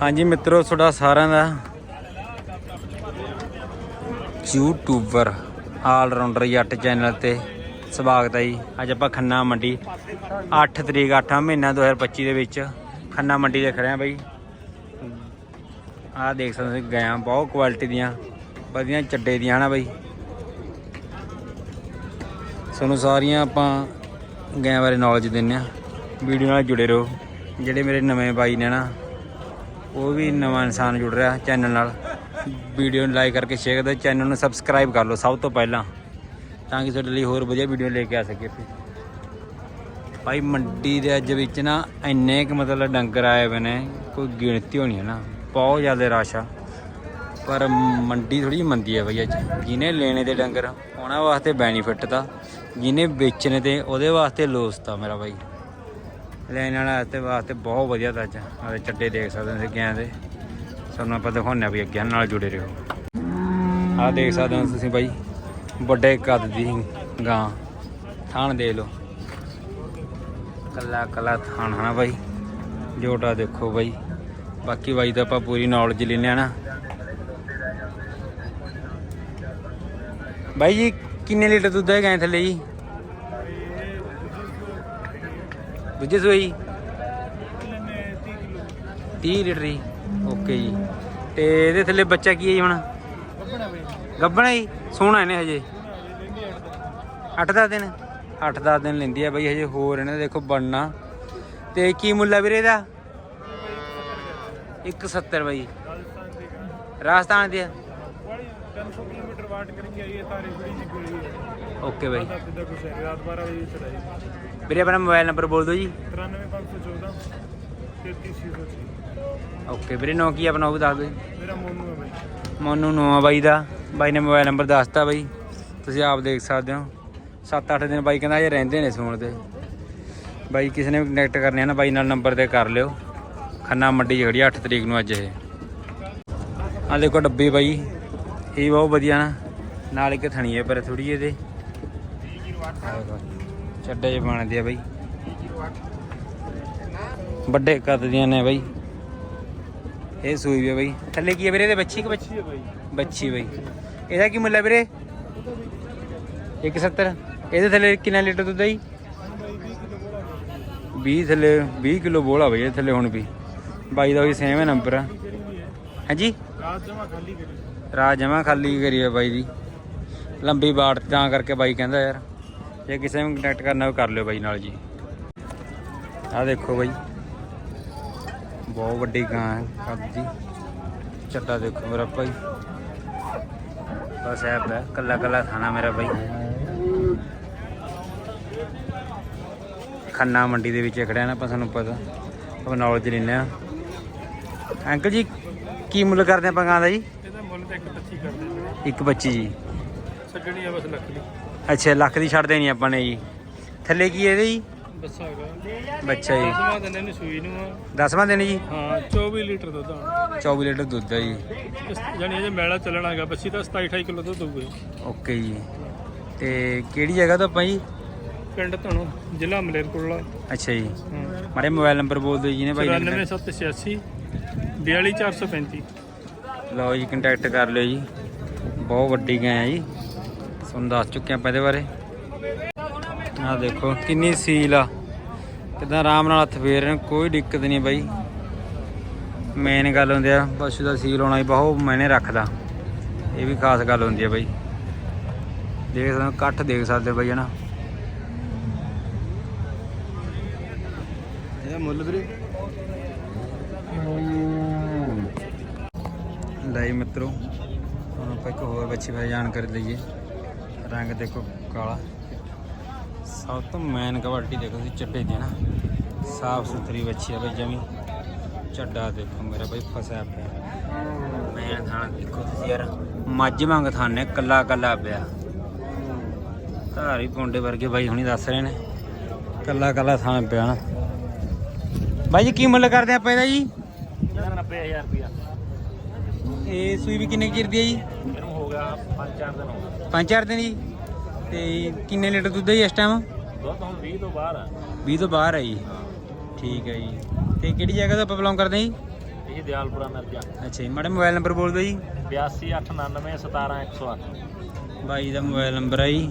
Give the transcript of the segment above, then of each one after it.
ਹਾਂਜੀ ਮਿੱਤਰੋ, ਤੁਹਾਡਾ ਸਾਰਿਆਂ ਦਾ ਯੂਟਿਊਬਰ ਆਲ ਰਾਉਂਡਰ ਜੱਟ ਚੈਨਲ ਤੇ ਸਵਾਗਤ ਹੈ ਜੀ। ਅੱਜ ਆਪਾਂ ਖੰਨਾ ਮੰਡੀ 8 ਤਰੀਕ 8 ਮਹੀਨਾ 2025 ਦੇ ਵਿੱਚ ਖੰਨਾ ਮੰਡੀ ਦੇਖ ਰਹੇ ਆ ਬਾਈ। ਆਹ ਦੇਖ ਸਕਦੇ ਹੋ ਗਾਂ ਬਹੁਤ ਕੁਆਲਿਟੀ ਦੀਆਂ, ਵਧੀਆ ਚੱਡੇ ਦੀਆਂ ਨਾ ਬਾਈ। ਤੁਹਾਨੂੰ ਸਾਰੀਆਂ ਆਪਾਂ ਗਾਂ ਬਾਰੇ ਨੌਲੇਜ ਦਿੰਨੇ ਆ ਵੀਡੀਓ ਨਾਲ ਜੁੜੇ ਰਹੋ। ਜਿਹੜੇ ਮੇਰੇ ਨਵੇਂ ਬਾਈ ਨੇ ਨਾ ਉਹ ਵੀ ਨਵਾਂ ਇਨਸਾਨ ਜੁੜ ਰਿਹਾ ਚੈਨਲ ਨਾਲ। ਵੀਡੀਓ ਨੂੰ ਲਾਈਕ ਕਰਕੇ ਸ਼ੇਅਰ ਕਰ ਚੈਨਲ ਨੂੰ ਸਬਸਕ੍ਰਾਈਬ ਕਰ ਲਓ ਸਭ ਤੋਂ ਪਹਿਲਾਂ, ਤਾਂ ਕਿ ਤੁਹਾਡੇ ਲਈ ਹੋਰ ਵਧੀਆ ਵੀਡੀਓ ਲੈ ਕੇ ਆ ਸਕੇ ਭਾਈ, ਮੰਡੀ ਦੇ ਅੱਜ ਵਿੱਚ ਨਾ ਇੰਨੇ ਕੁ ਮਤਲਬ ਡੰਗਰ ਆਏ ਹੋਏ ਨੇ, ਕੋਈ ਗਿਣਤੀ ਹੋਣੀ ਹੈ ਨਾ, ਬਹੁਤ ਜ਼ਿਆਦਾ ਰਸ਼ ਆ। ਪਰ ਮੰਡੀ ਥੋੜੀ ਮੰਦੀ ਹੈ ਬਈ ਅੱਜ। ਜਿਹਨੇ ਲੈਣੇ ਤੇ ਡੰਗਰ, ਉਹਨਾਂ ਵਾਸਤੇ ਬੈਨੀਫਿਟ ਤਾਂ, ਜਿਹਨੇ ਵੇਚਣੇ ਤੇ ਉਹਦੇ ਵਾਸਤੇ ਲੋਸ ਤਾਂ ਮੇਰਾ ਬਾਈ ਲੈਣ ਵਾਲਾ ਤੇ ਵਾਸਤੇ ਬਹੁਤ ਵਧੀਆ ਤਾਂ ਅੱਜ। ਆਹ ਚੱਡੇ ਦੇਖ ਸਕਦੇ ਹੋ ਤੁਸੀਂ ਗਿਆਂ ਦੇ। ਸਾਨੂੰ ਆਪਾਂ ਦਿਖਾਉਂਦੇ ਆ ਵੀ ਅੱਗੇ ਨਾਲ ਜੁੜੇ ਰਹੋ। ਆਹ ਦੇਖ ਸਕਦੇ ਹੋ ਤੁਸੀਂ ਬਾਈ, ਵੱਡੇ ਕੱਦ ਦੀ ਗਾਂ। ਥਾਣ ਦੇ ਲਓ। ਕੱਲਾ ਕੱਲਾ ਥਾਣ ਹਨਾ ਬਾਈ। ਜੋਟਾ ਦੇਖੋ ਬਾਈ। ਬਾਕੀ ਬਾਈ ਤਾਂ ਆਪਾਂ ਪੂਰੀ ਨੌਲੇਜ ਲੈਨੇ ਆ ਨਾ। ਬਾਈ ਜੀ, ਕਿੰਨੇ ਲੀਟਰ ਦੁੱਧ ਹੈ ਗਾਂ ਥੱਲੇ ਜੀ ਦੂਜੇ ਸੂਏ ਜੀ? 30 ਲੀਟਰ ਜੀ। ਓਕੇ ਜੀ। ਤੇ ਇਹਦੇ ਥੱਲੇ ਬੱਚਾ ਕੀ ਹੈ ਜੀ ਹੁਣ? ਗੱਬਣਾ ਜੀ? ਸੋਹਣਾ ਇਹਨੇ ਹਜੇ। 8-10 ਦਿਨ। 8-10 ਦਿਨ? ਲੈਂਦੀ ਆ ਬਈ ਹਜੇ ਹੋਰ ਇਹਨੇ ਦੇਖੋ ਬਣਨਾ। ਤੇ ਕੀ ਮੁੱਲ ਆ ਵੀਰੇ ਇਹਦਾ? 170 ਬਈ। ਰਾਜਸਥਾਨ ਦੇ ਆ? ਓਕੇ ਬਈ। ਵੀਰੇ ਆਪਣਾ ਮੋਬਾਈਲ ਨੰਬਰ ਬੋਲ ਦਿਓ ਜੀ। 93514 3306 ਓਕੇ ਵੀਰੇ ਨੋ ਕੀ ਆਪਣਾ ਉਹ ਵੀ ਦੱਸ ਦਿਓ ਮੇਰਾ ਮੋਨੂ ਹੈ ਬਾਈ। ਮੋਨੂ ਨੋ ਆ ਬਾਈ ਦਾ। ਬਾਈ ਨੇ ਮੋਬਾਈਲ ਨੰਬਰ ਦੱਸਤਾ ਬਾਈ। ਤੁਸੀਂ ਆਪ ਦੇਖ ਸਕਦੇ ਹੋ। 7-8 ਦਿਨ ਬਾਈ ਕਹਿੰਦਾ ਜੇ ਰਹਿੰਦੇ ਨੇ ਸੌਣ ਤੇ। ਬਾਈ ਕਿਸੇ ਨੇ ਕਨੈਕਟ ਕਰਨੇ ਆ ਨਾ ਬਾਈ ਨਾਲ ਨੰਬਰ ਤੇ ਕਰ ਲਿਓ। ਖੰਨਾ ਮੰਡੀ ਜਿਹੜੀ 8 ਤਰੀਕ ਨੂੰ ਅੱਜ ਇਹ। ਆ ਦੇਖੋ ਡੱਬੇ ਬਾਈ। ਇਹ ਬਹੁਤ ਵਧੀਆ ਨਾ। ਨਾਲ ਇੱਕ ਥਣੀ ਹੈ ਪਰ ਥੋੜੀ ਇਹਦੇ। ਛੱਡੇ ਜੇ ਬਣਦੇ ਆ ਵੱਡੇ ਕੱਦ ਦੀਆਂ ਨੇ ਬਾਈ। ਇਹ ਸੂਈ ਵੀ ਬਾਈ। ਥੱਲੇ ਕੀ ਹੈ ਵੀਰੇ ਇਹਦੇ ਬੱਚੀ ਕਿ ਬੱਚੀ? ਹੈ ਬਾਈ। ਬੱਚੀ ਬਾਈ। ਇਹਦਾ ਕੀ ਮੁੱਲ ਹੈ ਵੀਰੇ? 170 ਇਹਦੇ ਥੱਲੇ ਕਿੰਨਾ ਲੀਟਰ ਦੁੱਧ ਹੈ ਜੀ? 20 ਥੱਲੇ 20 ਕਿਲੋ ਬੋਲਾ ਬਈ ਥੱਲੇ ਹੁਣ ਵੀ। ਬਾਈ ਦਾ ਵੀ ਸੇਮ ਹੈ ਨੰਬਰ ਆ। ਹਾਂਜੀ? ਰਾਜ ਜਮਾ ਖਾਲੀ ਕਰੀ। ਰਾਜ ਜਮਾ ਖਾਲੀ ਕਰੀ ਬਾਈ ਦੀ। ਲੰਬੀ ਬਾੜ ਤਾਂ ਕਰਕੇ ਬਾਈ ਕਹਿੰਦਾ ਯਾਰ। ਜੇ ਕਿਸੇ ਨੂੰ ਕੰਟੈਕਟ ਕਰਨਾ ਉਹ ਕਰ ਲਿਓ ਬਾਈ ਨਾਲ ਜੀ। ਆਹ ਦੇਖੋ ਬਾਈ। ਬਹੁਤ ਵੱਡੀ ਗਾਂ ਹੈ ਕੱਦ ਚੱਟਾ ਦੇਖੋ ਮੇਰਾ ਭਾਈ। ਬਸ ਐ ਪਿਆ ਕੱਲਾ ਕੱਲਾ ਖਾਣਾ ਮੇਰਾ ਬਾਈ। ਖੰਨਾ ਮੰਡੀ ਦੇ ਵਿੱਚ ਖੜਿਆ ਨਾ ਆਪਾਂ ਸਾਨੂੰ ਪਤਾ। ਆਪਾਂ ਨੌਲੇਜ ਲੈਂਦੇ ਆ ਅੰਕਲ ਜੀ ਕੀ ਮੁੱਲ ਕਰਦੇ ਆਪਾਂ ਗਾਂ ਦਾ ਜੀ? ਇਹਦਾ ਮੁੱਲ ਤਾਂ ਇੱਕ 25 ਕਰ ਦੇ ਇੱਕ ਬੱਚੀ ਜੀ। ਛੱਡਣੀ ਆ ਬਸ ਲੱਖ ਦੀ। ਅੱਛਾ ਲੱਖ ਦੀ ਛੱਡ ਦੇਣੀ ਆਪਾਂ ਨੇ ਜੀ। ਥੱਲੇ ਕੀ ਇਹਦੇ ਜੀ? ਬੱਸਾ ਹੈਗਾ। ਬੱਚਾ ਜੀ। ਦਸਵਾਂ ਦਿਨ ਇਹਨੂੰ ਸੂਈ ਨੂੰ ਆ। ਦਸਵਾਂ ਦਿਨ ਜੀ? ਹਾਂ 24 ਲੀਟਰ ਦੁੱਧ ਆ। 24 ਲੀਟਰ ਦੁੱਧ ਹੈ ਜੀ। ਜਾਨੀ ਇਹ ਮੇਲਾ ਚੱਲਣਾ ਹੈਗਾ ਬੱਚੀ ਤਾਂ 27 28 ਕਿਲੋ ਦੁੱਧ ਹੋਊਗਾ ਓਕੇ ਜੀ। ਤੇ ਕਿਹੜੀ ਜਗ੍ਹਾ ਤੋਂ ਆਪਾਂ ਜੀ? ਪਿੰਡ ਧਣੋ ਜ਼ਿਲ੍ਹਾ ਮਲੇਰਕੋਟਲਾ ਅੱਛਾ ਜੀ। ਮਾੜੇ ਮੋਬਾਈਲ ਨੰਬਰ ਬੋਲ ਦਿਓ ਜੀ ਨੇ ਭਾਈ ਨੇ 94786 42435 ਲਓ ਜੀ ਕੰਟੈਕਟ ਕਰ ਲਿਓ ਜੀ। ਬਹੁਤ ਵੱਡੀ ਗਾਂ ਹੈ ਜੀ। ਤੁਹਾਨੂੰ ਦੱਸ ਚੁੱਕੇ ਆਪਾਂ ਇਹਦੇ ਬਾਰੇ। ਆਹ ਦੇਖੋ, ਕਿੰਨੀ ਸੀਲ ਆ। ਕਿਦਾਂ ਆਰਾਮ ਨਾਲ ਹੱਥ ਫੇਰ ਰਹੇ ਕੋਈ ਦਿੱਕਤ ਨਹੀਂ ਬਾਈ। ਮੇਨ ਗੱਲ ਹੁੰਦੀ ਆ, ਪਸ਼ੂ ਦਾ ਸੀਲ ਹੋਣਾ ਹੀ ਬਹੁਤ ਮਾਇਨੇ ਰੱਖਦਾ। ਇਹ ਵੀ ਖਾਸ ਗੱਲ ਹੁੰਦੀ ਆ ਬਾਈ। ਦੇਖ ਸਕਦੇ ਹੋ ਦੇਖ ਸਕਦੇ ਬਾਈ, ਹਨਾ। ਇਹਦਾ ਮੁੱਲ ਵੀਰੇ? ਲਈ ਮਿੱਤਰੋ ਆਪਾਂ ਇੱਕ ਹੋਰ ਬੱਚੀ ਬਾਰੇ ਜਾਣਕਾਰੀ ਲਈਏ। ਰੰਗ ਦੇਖੋ ਕਾਲਾ। ਸਭ ਤੋਂ ਮੈਨ ਕੁਆਲਿਟੀ ਦੇਖੋ ਤੁਸੀਂ ਚਿੱਟੇ ਦੀ ਨਾ। ਸਾਫ਼ ਸੁਥਰੀ ਬੱਚੀ ਆ ਬਈ ਜਮੀ। ਚੱਡਾ ਦੇਖੋ ਮੇਰਾ ਬਈ ਫਸਿਆ ਪਿਆ। ਮੈਨ ਥਾਣ ਦੇਖੋ ਤੁਸੀਂ ਯਾਰ ਮੱਝ ਵਾਂਗ ਥਾਨੇ ਕੱਲਾ ਕੱਲਾ ਪਿਆ। ਧਾਰੀ ਪੌਂਡੇ ਵਰਗੇ ਬਾਈ ਹੁਣੀ ਦੱਸ ਰਹੇ ਨੇ। ਕੱਲਾ ਕੱਲਾ ਥਾਣ ਪਿਆ ਨਾ। ਬਾਈ ਜੀ ਕੀ ਮੁੱਲ ਕਰਦੇ ਆਪਾਂ ਇਹਦਾ ਜੀ? 90000 ਰੁਪਿਆ ਇਹ ਸੂਈ ਵੀ ਕਿੰਨੇ ਚਿਰ ਦੀ ਹੈ ਜੀ? ਇਹਨੂੰ ਹੋ ਗਿਆ 5-4 ਦਿਨ ਹੋ ਗਏ। ਪੰਜ ਚਾਰ ਦਿਨ ਜੀ। ਤੇ ਕਿੰਨੇ ਲੀਟਰ ਦੁੱਧ ਹੈ ਜੀ ਇਸ ਟਾਈਮ ਦੁੱਧ ਹੁਣ 20 ਤੋਂ ਬਾਹਰ ਆ। 20 ਤੋਂ ਬਾਹਰ ਹੈ ਜੀ। ਠੀਕ ਹੈ ਜੀ। ਤੇ ਕਿਹੜੀ ਜਗ੍ਹਾ ਤੋਂ ਆਪਾਂ ਬਿਲੋਂਗ ਕਰਦੇ ਹਾਂ ਜੀ? ਜੀ ਦਿਆਲਪੁਰਾ ਮਿਰਜਾ। ਅੱਛਾ ਜੀ ਮੈਡਮ ਮੋਬਾਈਲ ਨੰਬਰ ਬੋਲ ਦਿਓ ਜੀ। 8299 17108 ਬਾਈ ਦਾ ਮੋਬਾਈਲ ਨੰਬਰ ਹੈ ਜੀ।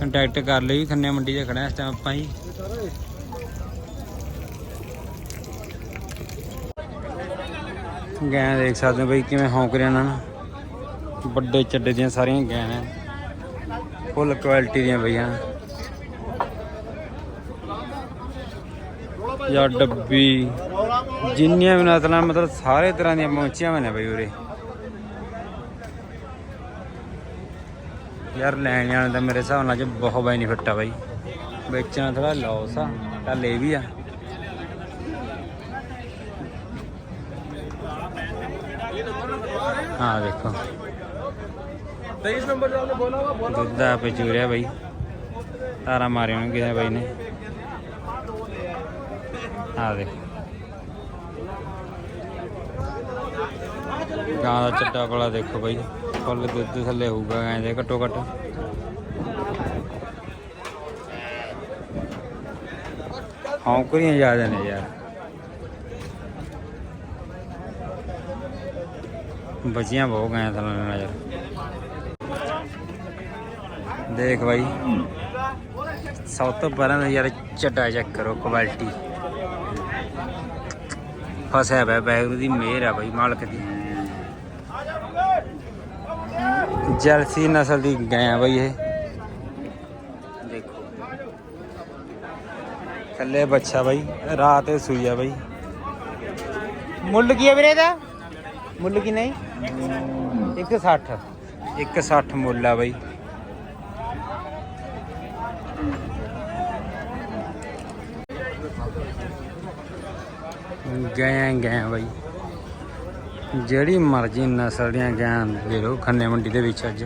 ਕੰਟੈਕਟ ਕਰ ਲਿਓ ਜੀ ਖੰਨੇ ਮੰਡੀ 'ਚ ਖੜਾ ਇਸ ਟਾਈਮ ਆਪਾਂ ਜੀ। ਗਾਂ ਦੇਖ ਸਕਦੇ ਹੋ ਬਈ ਕਿਵੇਂ ਹੌਂਕ ਰਿਹਾ ਨਾ ਵੱਡੇ ਚੱਡੇ ਦੀਆਂ ਸਾਰੀਆਂ ਗਾਂ ਨੇ। ਫੁੱਲ ਕੁਆਲਿਟੀ ਦੀਆਂ ਬਈਆਂ। ਜਾਂ ਡੱਬੀ, ਜਿੰਨੀਆਂ ਵੀ ਨਸਲਾਂ ਮਤਲਬ ਸਾਰੇ ਤਰ੍ਹਾਂ ਦੀਆਂ ਪਹੁੰਚੀਆਂ ਹੋਈਆਂ ਨੇ ਬਈ ਉਰੇ। ਯਾਰ ਲੈਣ ਜਾਣ ਦਾ ਮੇਰੇ ਹਿਸਾਬ ਨਾਲ ਜੇ ਬਹੁਤ ਬੈਨੀਫਿਟ ਆ ਬਾਈ। ਵੇਚਣਾ ਥੋੜਾ ਲਾਸ ਆ, ਚੱਲ ਇਹ ਵੀ ਆ। ਹਾਂ ਦੇਖੋ 23 ਨੰਬਰ ਦਾ ਉਹਨੇ ਬੋਲਾ ਵਾ ਦੁੱਧ ਆ ਪਚੂਰਿਆ ਬਾਈ। ਤਾਰਾ ਮਾਰੇ ਹੋਣ ਕਿਸੇ ਬਾਈ ਨੇ। ਆ ਦੇਖ। ਗਾਂ ਦਾ ਚੱਡਾ ਕੋਲਾ ਦੇਖੋ ਬਾਈ। ਫੁੱਲ ਦੁੱਧ ਥੱਲੇ ਹੋਊਗਾ ਗਾਂ ਦੇ ਘੱਟੋ ਘੱਟ। ਹੌਂਕਰੀਆਂ ਜ਼ਿਆਦਾ ਨੇ ਯਾਰ। ਬਚੀਆਂ ਬਹੁਤ ਗਏ ਥੱਲੇ ਨਜ਼ਰ ਦੇਖ ਬਾਈ। ਸਭ ਤੋਂ ਪਹਿਲਾਂ ਯਾਰ ਚੱਡਾ ਚੈੱਕ ਕਰੋ ਕੁਆਲਿਟੀ ਫਸਿਆ ਪਿਆ ਬੈਗਰੂ ਦੀ ਮਿਹਰ ਆ ਬਾਈ ਮਾਲਕ ਦੀ। ਜਰਸੀ ਨਸਲ ਦੀ ਗਾਂ ਆ ਬਾਈ ਇਹ। ਦੇਖੋ। ਕੱਲੇ ਬੱਚਾ ਬਾਈ ਰਾਤ ਇਹ ਸੂਈ ਆ ਬਾਈ। ਮੁੱਲ ਕੀ ਆ ਵੀਰੇ ਦਾ ਮੁੱਲ ਕੀ ਨਹੀਂ? 160 160 ਮੁੱਲ ਆ ਬਾਈ। ਗਏ ਗਏ ਬਾਈ। ਜਿਹੜੀ ਮਰਜ਼ੀ ਨਸਲ ਦੀਆਂ ਗਾਂ ਲੈ ਲਓ ਖੰਨੇ ਮੰਡੀ ਦੇ ਵਿੱਚ ਅੱਜ।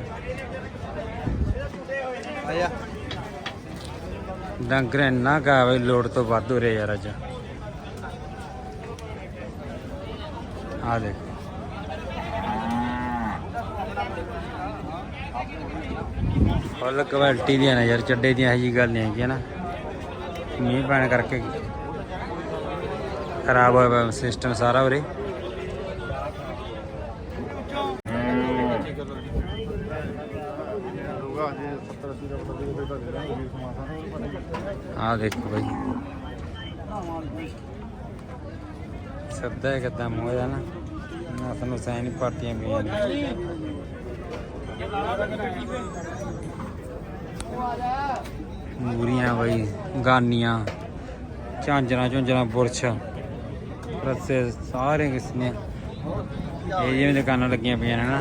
ਆਇਆ। ਡੰਗਰ ਇੰਨਾ ਕਾ ਬਈ ਲੋੜ ਤੋਂ ਵੱਧ ਹੋ ਰਿਹਾ ਯਾਰ ਅੱਜ। ਆ ਦੇਖ। ਫੁੱਲ ਕੁਆਲਿਟੀ ਦੀਆਂ ਨੇ ਯਾਰ ਚੱਡੇ ਦੀਆਂ ਇਹੋ ਜੀ ਗੱਲ ਨਹੀਂ ਹੈਗੀ ਨਾ। ਮੀਂਹ ਪੈਣ ਕਰਕੇ ਖਰਾਬ ਹੋਇਆ ਸਿਸਟਮ ਸਾਰਾ ਉਰੇ। ਹੋਗਾ ਜੇ 70 80 ਆ ਦੇਖੋ ਬਾਈ। ਸੱਦਾ ਕਿਦਾਂ ਮੋਹ ਦਾ ਨਾ। ਨਾ ਸਾਨੂੰ ਸੈਨ ਪਾਰਟੀਆਂ ਵੀ ਮੂਰੀਆਂ ਭਾਈ ਗਾਨੀਆਂ ਝਾਂਜਰਾਂ ਝੁੰਜਰਾਂ ਬੁਰਸ਼। ਰੱਸੇ ਸਾਰੇ ਕਿਸ ਨੇ ਇਹ ਜਿਵੇਂ ਦੁਕਾਨਾਂ ਲੱਗੀਆਂ ਪਈਆਂ ਨੇ ਨਾ।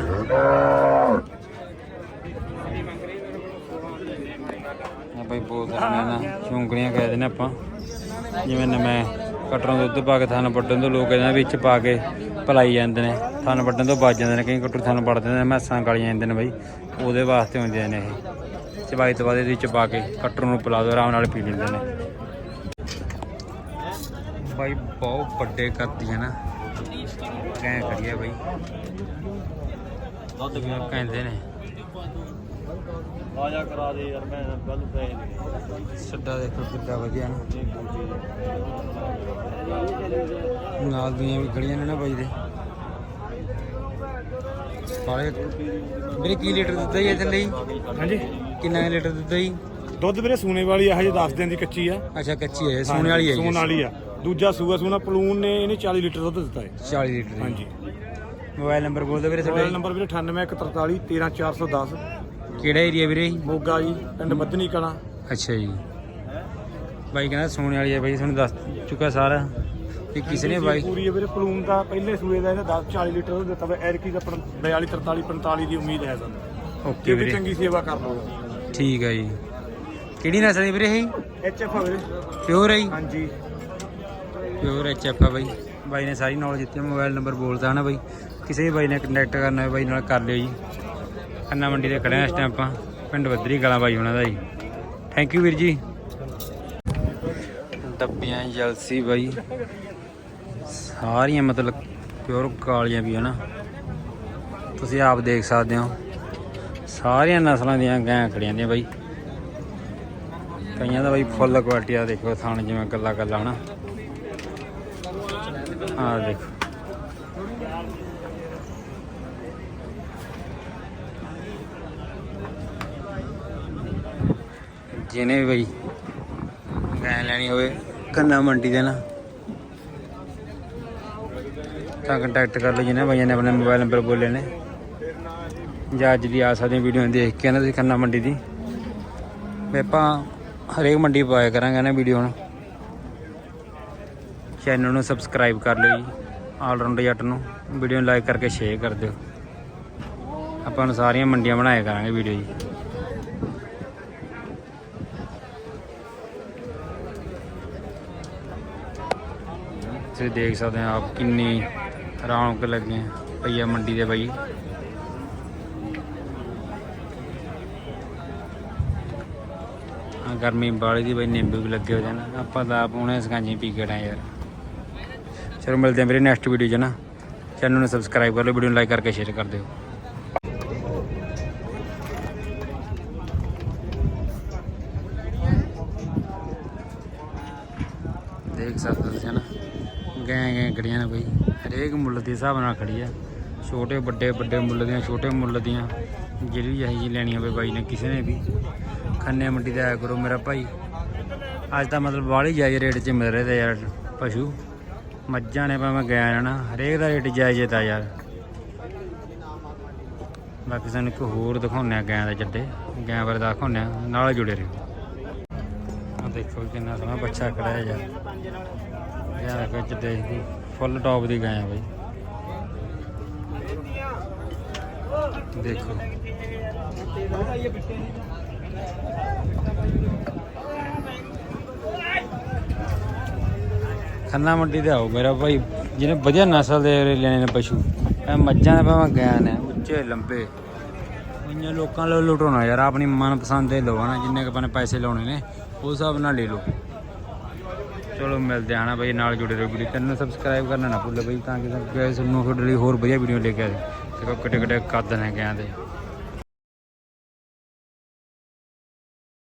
ਭਾਈ ਬਹੁਤ ਨੇ, ਨਾ ਚੁੰਗੜੀਆਂ ਕਹਿ ਦਿੰਦੇ ਆਪਾਂ। ਜਿਵੇਂ ਨਵੇਂ ਕਟਰਾਂ ਦੁੱਧ ਪਾ ਕੇ ਥਣ ਵੱਢਣ ਤੋਂ ਲੋਕ ਇਹਨਾਂ ਵਿੱਚ ਪਾ ਕੇ ਪਲਾਈ ਜਾਂਦੇ ਨੇ। ਥਣ ਵੱਢਣ ਤੋਂ ਬਚ ਜਾਂਦੇ ਨੇ, ਕਈ ਕਟਰ ਥਣ ਵੱਢ ਦਿੰਦੇ ਨੇ, ਮੈਸਾਂ ਗਾਲੀਆਂ ਜਾਂਦੇ ਨੇ ਬਾਈ। ਉਹਦੇ ਵਾਸਤੇ ਹੁੰਦੇ ਨੇ ਇਹ। ਚਬਾਈ ਤੋਂ ਬਾਅਦ ਇਹਦੇ ਵਿੱਚ ਪਾ ਕੇ ਕਟਰ ਨੂੰ ਪਿਲਾ ਦੋ, ਆਰਾਮ ਨਾਲ ਪੀ ਲੈਂਦੇ ਨੇ। ਬਾਈ ਬਹੁਤ ਵੱਡੇ ਕਰਦੀਆਂ ਨਾ। ਕਹਿ ਕਰੀਏ ਬਾਈ। ਦੁੱਧ ਕਹਿੰਦੇ ਨੇ। ਆਜਾ ਕਰਾ ਦੇ ਯਾਰ ਮੈਂ ਕੱਲ ਪੈਸੇ ਦੇਣੇ ਛੱਡਾ ਦੇਖੋ ਕਿੱਡਾ ਵਧੀਆ ਨਾ। ਨਾਲ ਦੀਆਂ ਵੀ ਖੜੀਆਂ ਨੇ ਨਾ ਬਾਈ ਦੇ। ਸਾਰੇ ਵੀਰੇ ਕੀ ਲੀਟਰ ਦੁੱਧ ਹੈ ਜੀ ਥੱਲੇ ਜੀ? ਹਾਂਜੀ। ਕਿੰਨਾ ਲੀਟਰ ਦੁੱਧ ਹੈ ਜੀ ਦੁੱਧ ਵੀਰੇ ਸੂਨੇ ਵਾਲੀ ਆ ਹਜੇ 10 ਦਿਨ ਦੀ ਕੱਚੀ ਆ। ਅੱਛਾ ਕੱਚੀ ਹੈ ਸੋਨੇ ਵਾਲੀ ਹੈ ਸੂਣ ਵਾਲੀ ਆ। ਦੂਜਾ ਸੂਆ ਸੂਣਾ ਪਲੂਨ ਨੇ ਇਹਨੇ 40 ਲੀਟਰ ਦੁੱਧ ਦਿੱਤਾ ਹੈ। 40 ਲੀਟਰ ਹਾਂਜੀ। ਮੋਬਾਈਲ ਨੰਬਰ ਬੋਲ ਦਿਓ ਵੀਰੇ ਮੋਬਾਈਲ ਤੁਹਾਡਾ ਨੰਬਰ ਵੀਰੇ 9843 13410 ਕਿਹੜਾ ਏਰੀਆ ਵੀਰੇ? ਮੋਗਾ ਜੀ ਪਿੰਡ ਬੱਦਨੀ ਕਲਾਂ। ਅੱਛਾ ਜੀ। ਬਾਈ ਕਹਿੰਦਾ ਸੋਨੇ ਵਾਲੀ ਹੈ ਬਾਈ ਤੁਹਾਨੂੰ ਦੱਸ ਚੁੱਕਾ ਸਾਰਾ। ਕਿ ਕਿਸੇ ਨੇ ਬਾਈ? ਪੂਰੀ ਹੈ ਵੀਰੇ ਪਲੂਨ ਦਾ ਪਹਿਲੇ ਸੂਏ ਦਾ ਇਹਨੇ 10 40 ਲੀਟਰ ਦੁੱਧ ਦਿੱਤਾ ਵਾ। ਐਰਕੀ ਦਾ 42 43 45 ਦੀ ਉਮੀਦ ਹੈ ਸਾਨੂੰ। ਓਕੇ ਜੇ ਵੀ ਵੀਰੇ। ਚੰਗੀ ਸੇਵਾ ਕਰ ਲਓ ਠੀਕ ਹੈ ਜੀ। ਕਿਹੜੀ ਨਸਲ ਦੀ ਵੀਰੇ ਇਹ? ਐਚ ਐਫ ਵੀਰੇ। ਪਿਓਰ ਹੈ ਜੀ? ਹਾਂਜੀ। ਪਿਓਰ ਐਚ ਐਫ ਆ ਬਾਈ? ਬਾਈ ਨੇ ਸਾਰੀ ਨੌਲੇਜ ਦਿੱਤੀ ਮੋਬਾਈਲ ਨੰਬਰ ਬੋਲਦਾ ਨਾ ਬਾਈ। ਕਿਸੇ ਵੀ ਬਾਈ ਨੇ ਕੰਟੈਕਟ ਕਰਨਾ ਹੈ ਬਾਈ ਨਾਲ ਕਰ ਲਿਓ ਜੀ। ਖੰਨਾ ਮੰਡੀ ਦੇ ਖੜੇ ਆ ਇਸ ਟਾਈਮ ਆਪਾਂ। ਪਿੰਡ ਬੱਦਰੀ ਕਲਾਂ ਬਾਈ ਉਹਨਾਂ ਦਾ ਜੀ। ਥੈਂਕ ਯੂ ਵੀਰ ਜੀ। ਡੱਬੀਆਂ ਜਲਸੀ ਬਾਈ। ਸਾਰੀਆਂ ਮਤਲਬ ਪਿਓਰ ਕਾਲੀਆਂ ਵੀ ਹਨਾ। ਤੁਸੀਂ ਆਪ ਦੇਖ ਸਕਦੇ ਹੋ। ਸਾਰੀਆਂ ਨਸਲਾਂ ਦੀਆਂ ਗਾਂ ਖੜੀਆਂ ਦੀਆਂ ਬਾਈ। ਕਈਆਂ ਦਾ ਬਾਈ ਫੁੱਲ ਕੁਆਲਿਟੀ ਆ ਦੇਖੋ ਥਾਣ ਜਿਵੇਂ ਕੱਲਾ ਕੱਲਾ ਹਨਾ। ਆ ਦੇਖੋ ਜਿਹਨੇ ਵੀ ਬਈ ਗਾਂ ਲੈਣੀ ਹੋਵੇ, ਕੰਨਾ ਮੰਡੀ ਦੇ ਨਾ। ਤਾਂ ਕੰਟੈਕਟ ਕਰ ਲਓ ਜਿਹਨੇ, ਬਾਈਆਂ ਨੇ ਆਪਣੇ ਮੋਬਾਈਲ ਨੰਬਰ ਬੋਲੇ ਨੇ। ਜਾਂ ਅੱਜ ਦੀ ਆ ਸਕਦੀ ਵੀਡੀਓ ਦੇਖ ਕੇ ਨਾ ਤੁਸੀਂ ਕੰਨਾ ਮੰਡੀ ਦੀ। ਵੀ ਆਪਾਂ ਹਰੇਕ ਮੰਡੀ ਪਾਇਆ ਕਰਾਂਗੇ ਨਾ ਵੀਡੀਓ ਹੁਣ। ਚੈਨਲ ਨੂੰ ਸਬਸਕ੍ਰਾਈਬ ਕਰ ਲਿਓ ਜੀ ਆਲ ਜੱਟ ਨੂੰ। ਵੀਡੀਓ ਨੂੰ ਲਾਈਕ ਕਰਕੇ ਸ਼ੇਅਰ ਕਰ ਦਿਓ। ਆਪਾਂ ਨੂੰ ਸਾਰੀਆਂ ਮੰਡੀਆਂ ਬਣਾਇਆ ਕਰਾਂਗੇ ਵੀਡੀਓ ਜੀ। ਤੁਸੀਂ ਦੇਖ ਸਕਦੇ ਹੋ ਆਪ ਕਿੰਨੀ ਰੌਣਕ ਲੱਗੇ ਪਈਆ ਮੰਡੀ ਦੇ ਬਾਈ। ਗਰਮੀ ਬਾਲੀ ਦੀ ਬਈ, ਨਿੰਬੂ ਵੀ ਲੱਗੇ ਹੋਏ ਨੇ। ਆਪਾਂ ਤਾਂ ਆਪ ਹੁਣੇ ਸਕਾਂਜੀ ਪੀ ਕੇ ਆਏ ਯਾਰ। ਚਲੋ ਮਿਲਦੇ ਹਾਂ ਮੇਰੇ ਨੈਕਸਟ ਵੀਡੀਓ 'ਚ ਨਾ। ਚੈਨਲ ਨੂੰ ਸਬਸਕ੍ਰਾਈਬ ਕਰ ਲਓ ਵੀਡੀਓ ਨੂੰ ਲਾਈਕ ਕਰਕੇ ਸ਼ੇਅਰ ਕਰ ਦਿਓ। ਦੇਖ ਸਕਦੇ ਤੁਸੀਂ ਨਾ ਗਏ ਗਏ ਗੜੀਆਂ ਨੇ ਬਈ। ਹਰੇਕ ਮੁੱਲ ਦੇ ਹਿਸਾਬ ਨਾਲ ਖੜੀ ਆ। ਛੋਟੇ, ਵੱਡੇ ਵੱਡੇ ਮੁੱਲ ਦੀਆਂ, ਛੋਟੇ ਮੁੱਲ ਦੀਆਂ। ਜਿਹੜੀ ਜਿਹੀ ਜੀ ਲੈਣੀ ਹੋਵੇ ਬਾਈ ਨੇ, ਕਿਸੇ ਨੇ ਵੀ। ਖੰਨੇ ਮੰਡੀ ਤੇ ਆਇਆ ਕਰੋ ਮੇਰਾ ਭਾਈ। ਅੱਜ ਤਾਂ ਮਤਲਬ ਬਾਹਲੀ ਜਾਇਜ਼ ਰੇਟ 'ਚ ਮਿਲ ਰਹੇ ਤੇ ਯਾਰ ਪਸ਼ੂ। ਮੱਝਾਂ ਨੇ ਭਾਵੇਂ ਗਿਆ ਨਾ ਹਰੇਕ ਦਾ ਰੇਟ ਜਾਇਜ਼ ਤਾਂ ਯਾਰ। ਬਾਕੀ ਸਾਨੂੰ ਇੱਕ ਹੋਰ ਦਿਖਾਉਂਦੇ ਆ ਗਾਂ ਦੇ ਚੱਡੇ ਗਾਂ ਬਾਰੇ ਦਿਖਾਉਂਦੇ ਆ, ਨਾਲ ਜੁੜੇ ਰਹੋ। ਆ ਦੇਖੋ ਕਿੰਨਾ ਸੋਹਣਾ ਬੱਚਾ ਖੜਾ ਯਾਰ। ਯਾਰ ਕੋਈ ਚੱਡੇ ਫੁੱਲ ਟੌਪ ਦੀ ਗਾਂ ਆ ਬਈ। ਦੇਖੋ। ਖੰਨਾ ਮੰਡੀ ਤੇ ਆਓ ਮੇਰਾ ਭਾਈ, ਜਿਹਨੇ ਵਧੀਆ ਨਸਲ ਦੇ ਲੈਣੇ ਨੇ ਪਸ਼ੂ। ਇਹ ਮੱਝਾਂ ਦੇ ਭਾਵੇਂ ਗਾਂ ਨੇ, ਉੱਚੇ, ਲੰਬੇ। ਇੰਨੇ ਲੋਕਾਂ ਨੂੰ ਲੁਟਾਉਣਾ ਯਾਰ, ਆਪਣੀ ਮਨਪਸੰਦ ਦੇ ਲਓ ਹਨਾ, ਜਿੰਨੇ ਕੁ ਆਪਾਂ ਨੇ ਪੈਸੇ ਲਾਉਣੇ ਨੇ ਉਸ ਹਿਸਾਬ ਨਾਲ ਲੈ ਲਓ। ਚਲੋ ਮਿਲਦੇ ਹਾਂ ਨਾ ਬਈ ਨਾਲ ਜੁੜੇ ਰਹੋ ਵੀਡੀਓ, ਚੈਨਲ ਸਬਸਕ੍ਰਾਈਬ ਕਰਨਾ ਨਾ ਭੁੱਲੋ ਬਈ ਤਾਂ ਕਿ ਤੁਹਾਨੂੰ ਤੁਹਾਡੇ ਲਈ ਹੋਰ ਵਧੀਆ ਵੀਡੀਓ ਲੈ ਕੇ ਆਏ। ਦੇਖੋ ਕਿੱਡੇ ਕਿੱਡੇ ਕੱਦ ਨੇ ਗਾਂ ਦੇ।